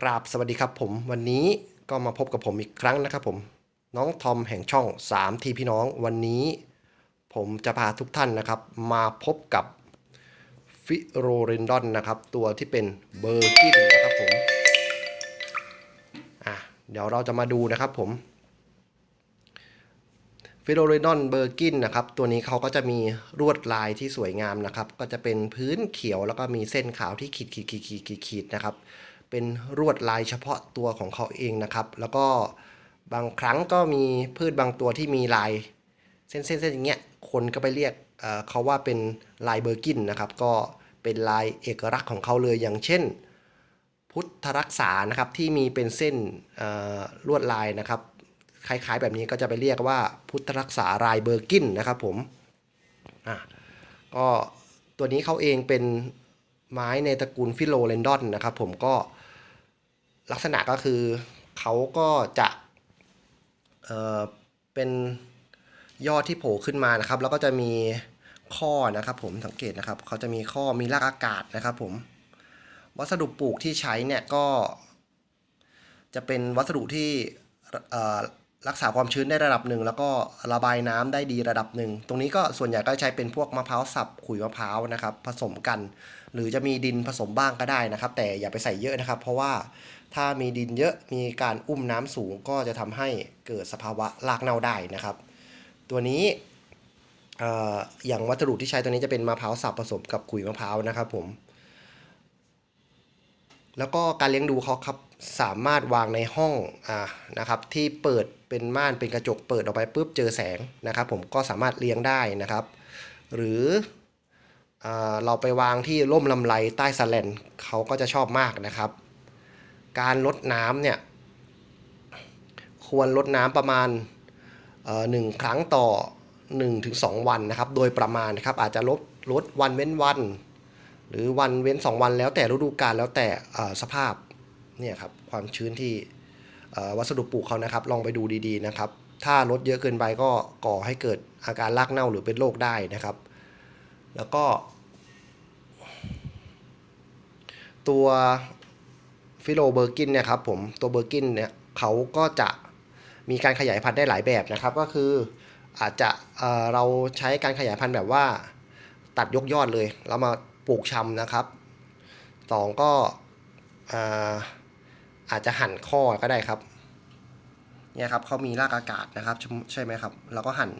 กราบสวัสดีครับผมวันนี้ก็มาพบกับผมอีกครั้งนะครับผมน้องทอมแห่งช่อง 3 ทีพี่น้องวันนี้ ผมจะพาทุกท่านนะครับ มาพบกับฟิโรเรนดอนนะครับ ตัวที่เป็นเบอร์กินนะครับผมอะเดี๋ยวเราจะมาดูนะครับผมฟิโรเรนดอนเบอร์กินนะครับ ตัวนี้เขาก็จะมีลวดลายที่สวยงามนะครับ ก็จะเป็นพื้นเขียวแล้วก็มีเส้นขาวที่ขีดขีดขีดขีดขีดขีดนะครับ เป็นรวดลายเฉพาะตัวของเขาเองนะครับ แล้วก็บางครั้งก็มีพืชบางตัวที่มีลายเส้นเส้นเส้นอย่างเงี้ยคนก็ไปเรียกเเขาว่าเป็นลายเบอร์กินนะครับ ก็เป็นลายเอกลักษณ์ของเขาเลยอย่างเช่น พุทธรักษานะครับที่มีเป็นเส้นลวดลายนะครับ คล้ายๆแบบนี้ก็จะไปเรียกว่าพุทธรักษาลายเบอร์กินนะครับผมอะก็ตัวนี้เขาเองเป็น ไม้ในตระกูลฟิโลเลนดอนนะครับ ผมก็ลักษณะก็คือเขาก็จะเอ่อเป็นยอดที่โผล่ขึ้นมานะครับ แล้วก็จะมีข้อนะครับผมสังเกตนะครับเขาจะมีข้อมีรากอากาศนะครับผมวัสดุปลูกที่ใช้เนี่ยก็ จะเป็นวัสดุที่ รักษาความชื้นได้ระดับหนึ่งแล้วก็ระบายน้ำได้ดีระดับหนึ่งตรงนี้ก็ส่วนใหญ่ก็ใช้เป็นพวกมะพร้าวสับขุยมะพร้าวนะครับ ผสมกัน หรือจะมีดินผสมบ้างก็ได้นะครับ แต่อย่าไปใส่เยอะนะครับ เพราะว่าถ้ามีดินเยอะมีการอุ้มน้ำสูงก็จะทำให้เกิดสภาวะรากเน่าได้นะครับ ตัวนี้เอ่ออย่างวัสดุที่ใช้ตัวนี้จะเป็นมะพร้าวสับผสมกับขุยมะพร้าวนะครับผมแล้วก็การเลี้ยงดูเขาครับสามารถวางในห้องอ่านะครับที่เปิดเป็นม่านเป็นกระจกเปิดออกไปปุ๊บเจอแสงนะครับ ผมก็สามารถเลี้ยงได้นะครับ หรืออเราไปวางที่ร่มลำไรใต้สแลนเขาก็จะชอบมากนะครับ การลดน้ำเนี่ย ควรลดน้ำประมาณหนึ่งครั้งต่อ 1-2ถึง2วันนะครับ โดยประมาณนะครับอาจจะลดลดวันเว้นวัน หรือวันเว้น 2 วันแล้วแต่ฤดูกาลแล้วแต่อ่อสภาพเนี่ยครับความชื้นที่ วัสดุปลูกเขานะครับ ลองไปดูดีๆนะครับ ถ้าลดเยอะเกินไปก็ก่อให้เกิดอาการรากเน่าหรือเป็นโรคได้นะครับ แล้วก็ ตัวฟิโลเบอร์กินเนี่ยครับผมตัวเบอร์กินเนี่ยเขาก็จะมีการขยายพันธุ์ได้หลายแบบนะครับ ก็คืออาจจะเเราใช้การขยายพันธุ์แบบว่า ตัดยกยอดเลย แล้วมาปลูกชำนะครับสองก็ อาจจะหั่นข้อก็ได้ครับเนี่ยครับเขามีรากอากาศนะครับใช่ไหมครับเราก็หั่น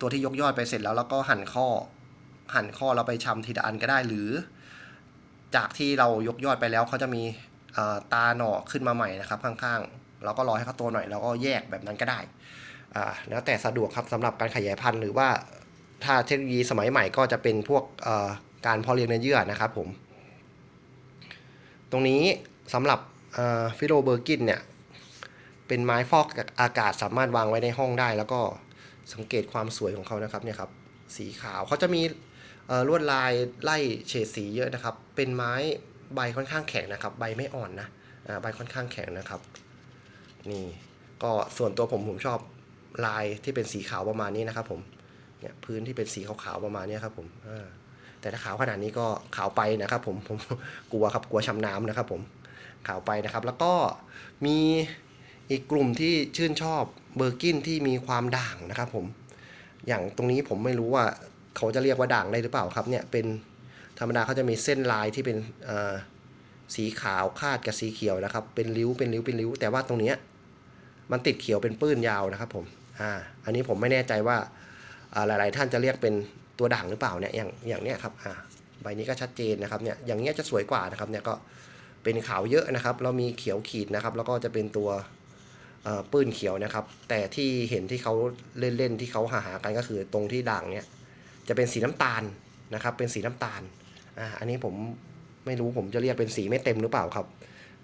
ตัวที่ยกยอดไปเสร็จแล้วแล้วก็หั่นข้อ หั่นข้อเราไปชำทีละอันก็ได้หรือ จากที่เรายกยอดไปแล้วเขาจะมีาตาหน่อขึ้นมาใหม่นะครับข้างๆ เราก็รอให้เขาโตหน่อยแล้วก็แยกแบบนั้นก็ได้แล้วแต่สะดวกครับสำหรับการขยายพันธุ์หรือว่าถ้าเทคโนโลยีสมัยใหม่ก็จะเป็นพวกการเพาะเลี้ยงเนื้อเยื่อนะครับผม ตรงนี้สำหรับ ฟิโลเบอร์กินเนี่ย เป็นไม้ฟอกอากาศสามารถวางไว้ในห้องได้ แล้วก็สังเกตความสวยของเขานะครับเนี่ยครับสีขาวเขาจะมีลวดลายไล่เฉดสีเยอะนะครับ เป็นไม้ใบค่อนข้างแข็งนะครับ ใบไม่อ่อนนะใบค่อนข้างแข็งนะครับ นี่ก็ส่วนตัวผมผมชอบลายที่เป็นสีขาวประมาณนี้นะครับ ผมเนี่ยพื้นที่เป็นสีขาวๆประมาณนี้ครับ ผมแต่ถ้าขาวขนาดนี้ก็ขาวไปนะครับ ผมผมกลัวครับกลัวช้ำน้ำนะครับ ผม ขาวไปนะครับ แล้วก็มีอีกกลุ่มที่ชื่นชอบเบอร์กินที่มีความด่างนะครับผมอย่างตรงนี้ผมไม่รู้ว่าเขาจะเรียกว่าด่างได้หรือเปล่าครับเนี่ยเป็นธรรมดาเขาจะมีเส้นลายที่เป็นสีขาวคาดกับสีเขียวนะครับ เป็นริ้วเป็นริ้วเป็นริ้ว แต่ว่าตรงเนี้ยมันติดเขียวเป็นปื้นยาวนะครับผมอ่าอันนี้ผมไม่แน่ใจว่าอ่าหลาย ๆ ท่านจะเรียกเป็นตัวด่างหรือเปล่าเนี่ยอย่างอย่างเนี้ยครับอ่าใบนี้ก็ชัดเจนนะครับเนี่ยอย่างเงี้ยจะสวยกว่านะครับเนี่ยก็ เป็นขาวเยอะนะครับแล้วมีเขียวขีดนะครับ แล้วก็จะเป็นตัวปื้นเขียวนะครับ แต่ที่เห็นที่เขาเล่นๆที่เขาหาหากันก็คือตรงที่ด่างเนี่ยจะเป็นสีน้ำตาลนะครับ เป็นสีน้ำตาลอ่าอันนี้ผมไม่รู้ผมจะเรียกเป็นสีไม่เต็มหรือเปล่าครับ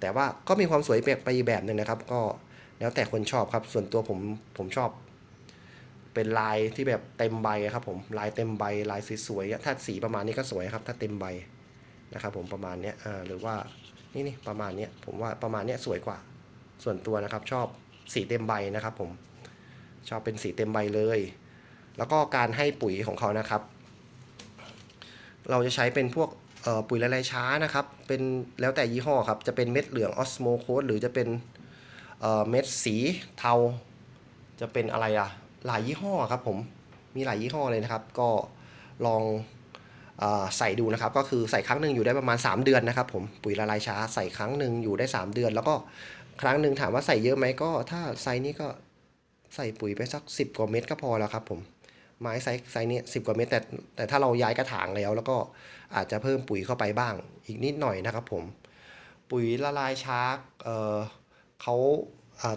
แต่ว่าก็มีความสวยแบบไปแบบหนึ่งนะครับ ก็แล้วแต่คนชอบครับ ส่วนตัวผมผมชอบ เป็นลายที่แบบเต็มใบครับผมลายเต็มใบลายสวยๆถ้าสีประมาณนี้ก็สวยครับ ถ้าเต็มใบนะครับ ผมประมาณนี้อ่าหรือว่า นี่นี่ประมาณนี้ผมว่าประมาณนี้สวยกว่า ส่วนตัวนะครับชอบสีเต็มใบนะครับผมชอบเป็นสีเต็มใบเลย แล้วก็การให้ปุ๋ยของเขานะครับ เราจะใช้เป็นพวกปุ๋ยละลายช้านะครับ เป็นแล้วแต่ยี่ห้อครับ จะเป็นเม็ดเหลืองออสโมโคสหรือจะเป็นเเม็ดสีเทา จะเป็นอะไรอะหลายยี่ห้อครับผม มีหลายยี่ห้อเลยนะครับ ก็ลอง ใส่ดูนะครับก็คือใส่ครั้งหนึ่งอยู่ได้ประมาณ 3 เดือนนะครับผมปุ๋ยละลายช้าใส่ครั้งหนึ่งอยู่ได้ 3 เดือน แล้วก็ครั้งหนึ่งถามว่าใส่เยอะไหมก็ ถ้าไซส์นี้ก็ใส่ปุ๋ยไปสัก 10 กว่าเม็ดก็พอแล้วครับผมไม้ไซส์ไซส์นี้10กว่าเม็ดแต่แต่ถ้าเราย้ายกระถางแล้ว แล้วก็อาจจะเพิ่มปุ๋ยเข้าไปบ้าง อีกนิดหน่อยนะครับผม ปุ๋ยละลายช้าเเขา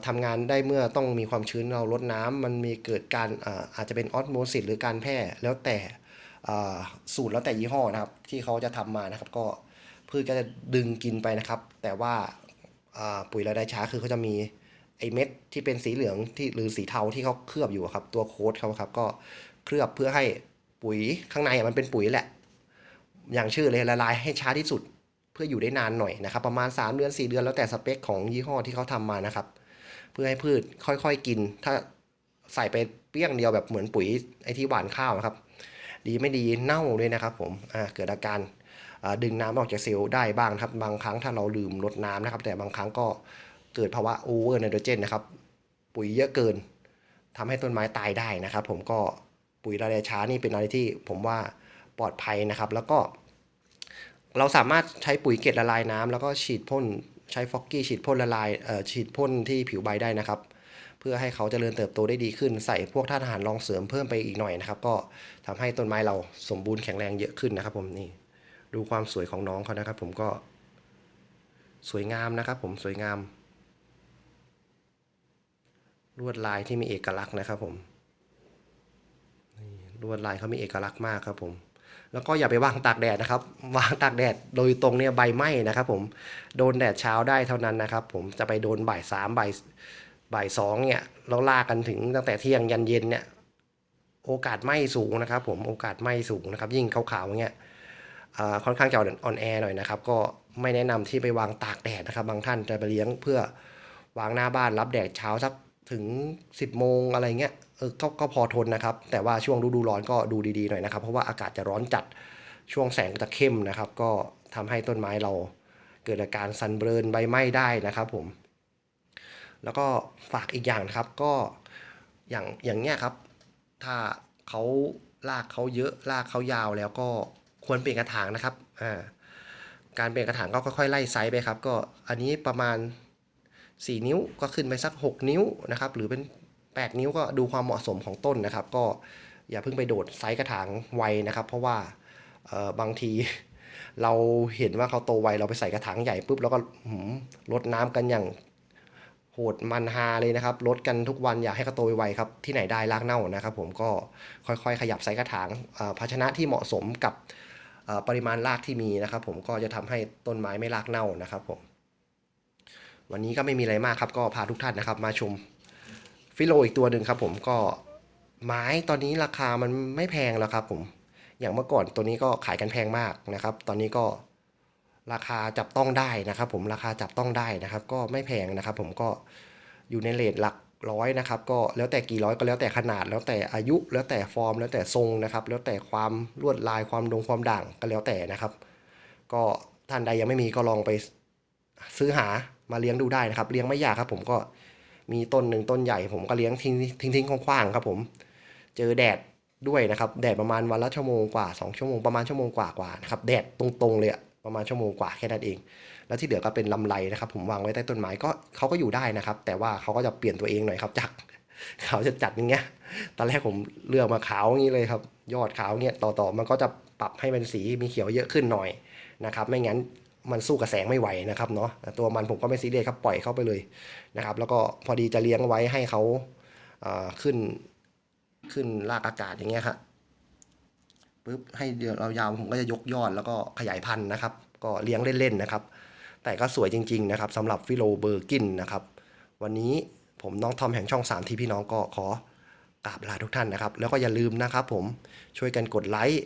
ทำงานได้เมื่อต้องมีความชื้นเราลดน้ำมันมีเกิดการอาอาจจะเป็นออสโมซิสหรือการแพร่แล้วแต่ สูตรแล้วแต่ยี่ห้อนะครับ ที่เขาจะทำมานะครับ ก็พืชก็จะดึงกินไปนะครับ แต่ว่าปุ๋ยละลายช้าคือเขาจะมีไอเม็ดที่เป็นสีเหลืองที่หรือสีเทาที่เขาเคลือบอยู่ครับ ตัวโค้ดเขาครับก็เคลือบเพื่อให้ปุ๋ยข้างในมันเป็นปุ๋ยแหละ อย่างชื่อเลยละลายให้ช้าที่สุดเพื่ออยู่ได้นานหน่อยนะครับ ประมาณ 3 เดือน 4 เดือนแล้วแต่สเปคของยี่ห้อที่เขาทำมานะครับ เพื่อให้พืชค่อยๆกิน ถ้าใส่ไปเปี้ยงเดียวแบบเหมือนปุ๋ยไอที่หวานข้าวนะครับ ดีไม่ดีเน่าด้วยนะครับผมเกิดอาการดึงน้ำออกจากเซลล์ได้บ้างครับบางครั้งถ้าเราลืมลดน้ำนะครับ แต่บางครั้งก็เกิดภาวะโอเวอร์ไนโตรเจนนะครับ ปุ๋ยเยอะเกินทำให้ต้นไม้ตายได้นะครับ ผมก็ปุ๋ยละลายช้านี่เป็นอะไรที่ผมว่าปลอดภัยนะครับ แล้วก็เราสามารถใช้ปุ๋ยเกล็ดละลายน้ำแล้วก็ฉีดพ่นใช้ฟอกกี้ฉีดพ่นละลายฉีดพ่นที่ผิวใบได้นะครับ พื่อให้เขาเจริญเติบโตได้ดีขึ้น ใส่พวกธาตุอาหารรองเสริมเพิ่มไปอีกหน่อยนะครับ ก็ทำให้ต้นไม้เราสมบูรณ์แข็งแรงเยอะขึ้นนะครับ ผมนี่ ดูความสวยของน้องเขานะครับ ผมก็สวยงามนะครับ ผมสวยงาม ลวดลายที่มีเอกลักษณ์นะครับ ผมนี่ลวดลายเขามีเอกลักษณ์มากครับ ผม แล้วก็อย่าไปวางตากแดดนะครับ วางตากแดดโดยตรงเนี่ยใบไหม้นะครับ ผมโดนแดดเช้าได้เท่านั้นนะครับ ผมจะไปโดนบ่ายสามบ่าย บ่ายสองเนี่ยเราลากกันถึงตั้งแต่เที่ยงยันเย็นเนี่ยโอกาสไหม้สูงนะครับ ผมโอกาสไหม้สูงนะครับ ยิ่งขาวๆอย่างเงี้ยอ่าค่อนข้างจะอ่อนแอหน่อยนะครับ ก็ไม่แนะนำที่ไปวางตากแดดนะครับ บางท่านจะไปเลี้ยงเพื่อวางหน้าบ้านรับแดดเช้าสักถึง 10โมงอะไรเงี้ยเออก็ก็พอทนนะครับ แต่ว่าช่วงฤดูร้อนก็ดูดีๆหน่อยนะครับ เพราะว่าอากาศจะร้อนจัดช่วงแสงจะเข้มนะครับ ก็ทำให้ต้นไม้เราเกิดอาการซันเบิร์นใบไหม้ได้นะครับผม แล้วก็ฝากอีกอย่างนะครับก็อย่างอย่างเนี้ยครับ ถ้าเขาลากเขาเยอะลากเขายาวแล้วก็ควรเปลี่ยนกระถางนะครับอ่าการเปลี่ยนกระถางก็ค่อยๆไล่ไซส์ไปครับ ก็อันนี้ประมาณ 4 นิ้วก็ขึ้นไปสัก 6 นิ้วนะครับ หรือเป็น 8 นิ้วก็ดูความเหมาะสมของต้นนะครับ ก็อย่าเพิ่งไปโดดไซส์กระถางไวนะครับ เพราะว่าเออบางทีเราเห็นว่าเขาโตไวเราไปใส่กระถางใหญ่ปุ๊บแล้วก็หืมลดน้ำกันอย่าง โหดมันฮาเลยนะครับลดกันทุกวันอยากให้เขาโตไวๆครับ ที่ไหนได้รากเน่านะครับ ผมก็ค่อยๆ ขยับไซส์กระถางอ่าภาชนะที่เหมาะสมกับอ่าปริมาณรากที่มีนะครับ ผมก็จะทำให้ต้นไม้ไม่รากเน่านะครับผมวันนี้ก็ไม่มีอะไรมากครับ ก็พาทุกท่านนะครับ มาชมฟิโลอีกตัวหนึ่งครับ ผมก็ไม้ตอนนี้ราคามันไม่แพงแล้วครับ ผมอย่างเมื่อก่อนตัวนี้ก็ขายกันแพงมากนะครับ ตอนนี้ก็ ราคาจับต้องได้นะครับ ผมราคาจับต้องได้นะครับ ก็ไม่แพงนะครับ ผมก็อยู่ในเลทหลักร้อยนะครับ ก็แล้วแต่กี่ร้อยก็แล้วแต่ขนาด แล้วแต่อายุแล้วแต่ฟอร์ม แล้วแต่ทรงนะครับ แล้วแต่ความลวดลายความดงความด่างก็แล้วแต่นะครับ ก็ท่านใดยังไม่มีก็ลองไปซื้อหามาเลี้ยงดูได้นะครับ เลี้ยงไม่ยากครับ ผมก็มีต้นหนึ่งต้นใหญ่ ผมก็เลี้ยงทิ้งทิ้งทิ้งๆคว้างๆครับ ผม เจอแดดด้วยนะครับ แดดประมาณวันละชั่วโมงกว่าสองชั่วโมงประมาณชั่วโมงกว่ากว่านะครับแดดตรงๆเลยอะ ประมาณชั่วโมงกว่าแค่นั้นเอง แล้วที่เหลือก็เป็นลำไรนะครับ ผมวางไว้ใต้ต้นไม้ก็เขาก็อยู่ได้นะครับ แต่ว่าเขาก็จะเปลี่ยนตัวเองหน่อยครับจากเขาจะจัดอย่างเงี้ย ตอนแรกผมเลือกมาขาวอย่างนี้เลยครับ ยอดขาวเงี้ยต่อๆมันก็จะปรับให้เป็นสีมีเขียวเยอะขึ้นหน่อยนะครับ ไม่งั้นมันสู้กับแสงไม่ไหวนะครับเนาะตัวมันผมก็ไม่ซีเรียสครับปล่อยเข้าไปเลยนะครับ แล้วก็พอดีจะเลี้ยงไว้ให้เขาอ่าขึ้นขึ้นรากอากาศอย่างเงี้ยครับ ปุ๊บให้เดือนเรายาวผมก็จะยกยอดแล้วก็ขยายพันธุ์นะครับ ก็เลี้ยงเล่นๆนะครับ แต่ก็สวยจริง ๆ นะครับสำหรับฟิโลเบอร์กินนะครับ วันนี้ผมน้องทอมแห่งช่อง 3 ที่พี่น้องก็ขอกราบลาทุกท่านนะครับ แล้วก็อย่าลืมนะครับผมช่วยกันกดไลค์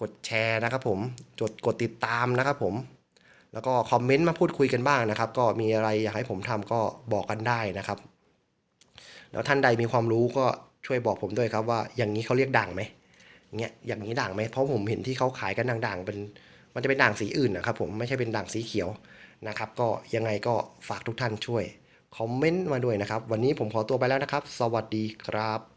กดแชร์นะครับผมจดกดติดตามนะครับผม แล้วก็คอมเมนต์มาพูดคุยกันบ้างนะครับ ก็มีอะไรอยากให้ผมทำก็บอกกันได้นะครับ แล้วท่านใดมีความรู้ก็ช่วยบอกผมด้วยครับว่าอย่างนี้เขาเรียกด่างไหม เงี้ยอย่างนี้ด่างไหมเพราะผมเห็นที่เขาขายกันด่างๆเป็นมันจะเป็นด่างสีอื่นนะครับผมไม่ใช่เป็นด่างสีเขียวนะครับ ก็ยังไงก็ฝากทุกท่านช่วยคอมเมนต์มาด้วยนะครับ วันนี้ผมขอตัวไปแล้วนะครับ สวัสดีครับ